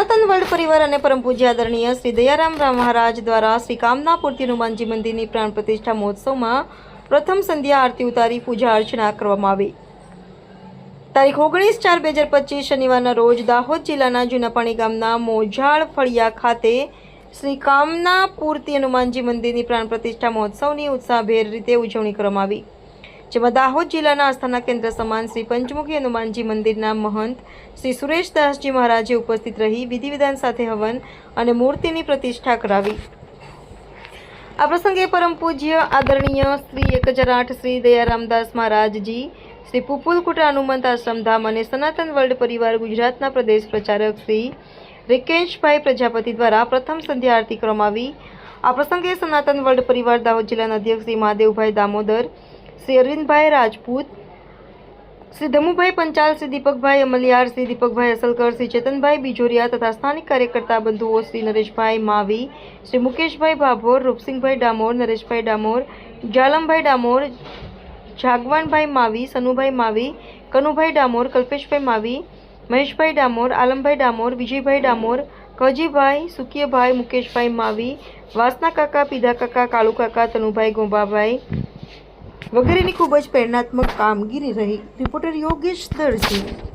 સનાતન વર્લ્ડ પરિવાર અને પરમ પૂજ્ય આદરણીય શ્રી દયારામ રામ મહારાજ દ્વારા શ્રી કામના પૂર્તિ હનુમાનજી મંદિરની પ્રાણ પ્રતિષ્ઠા મહોત્સવમાં પ્રથમ સંધ્યા આરતી ઉતારી પૂજા અર્ચના કરવામાં આવી. તારીખ ઓગણીસ ચાર બે હજાર પચીસ શનિવારના રોજ દાહોદ જિલ્લાના જૂનાપાણી ગામના મોજાળ ફળિયા ખાતે શ્રી કામના પૂર્તિ હનુમાનજી મંદિરની પ્રાણ પ્રતિષ્ઠા મહોત્સવની ઉત્સાહભેર રીતે ઉજવણી કરવામાં આવી. જેમાં દાહોદ જિલ્લાના આસ્થાના કેન્દ્ર સમાન શ્રી પંચમુખી હનુમાનજી મંદિરના મહંત શ્રી સુરેશદાસજી મહારાજે ઉપસ્થિત રહી વિધિ વિધાન સાથે હવન અને મૂર્તિની પ્રતિષ્ઠા કરાવી. આ પ્રસંગે પરમ પૂજ્ય આદરણીય શ્રી એક હજાર આઠ શ્રી દયારામદાસ મહારાજજી, શ્રી પુપુલકુટા હનુમંત આશ્રમધામ અને સનાતન વર્લ્ડ પરિવાર ગુજરાતના પ્રદેશ પ્રચારક શ્રી રિકેશભાઈ પ્રજાપતિ દ્વારા પ્રથમ સંધ્યા આરતી કરવામાં આવી. આ પ્રસંગે સનાતન વર્લ્ડ પરિવાર દાહોદ જિલ્લાના અધ્યક્ષ શ્રી મહાદેવભાઈ દામોદર શ્રી અરવિંદભાઈ રાજપૂત, શ્રી ધમુભાઈ પંચાલ, શ્રી દીપકભાઈ અમલિયાર, શ્રી દીપકભાઈ અસલકર, શ્રી ચેતનભાઈ બીજોરિયા તથા સ્થાનિક કાર્યકર્તા બંધુઓ શ્રી નરેશભાઈ માવી, શ્રી મુકેશભાઈ ભાભોર, રૂપસિંહભાઈ ડામોર, નરેશભાઈ ડામોર, જાલમભાઈ ડામોર, જાગવાનભાઈ માવી, સનુભાઈ માવી, કનુભાઈ ડામોર, કલ્પેશભાઈ માવી, મહેશભાઈ ડામોર, આલમભાઈ ડામોર, વિજયભાઈ ડામોર કજીભાઈ સુકીયભાઈ, મુકેશભાઈ માવી, વાસના કાકા, પીધા કાકા, કાળુ કાકા, તનુભાઈ ગોંબાભાઈ વગેરેની ખૂબ જ પ્રેરણાત્મક કામગીરી રહી. રિપોર્ટર યોગેશ દરજી.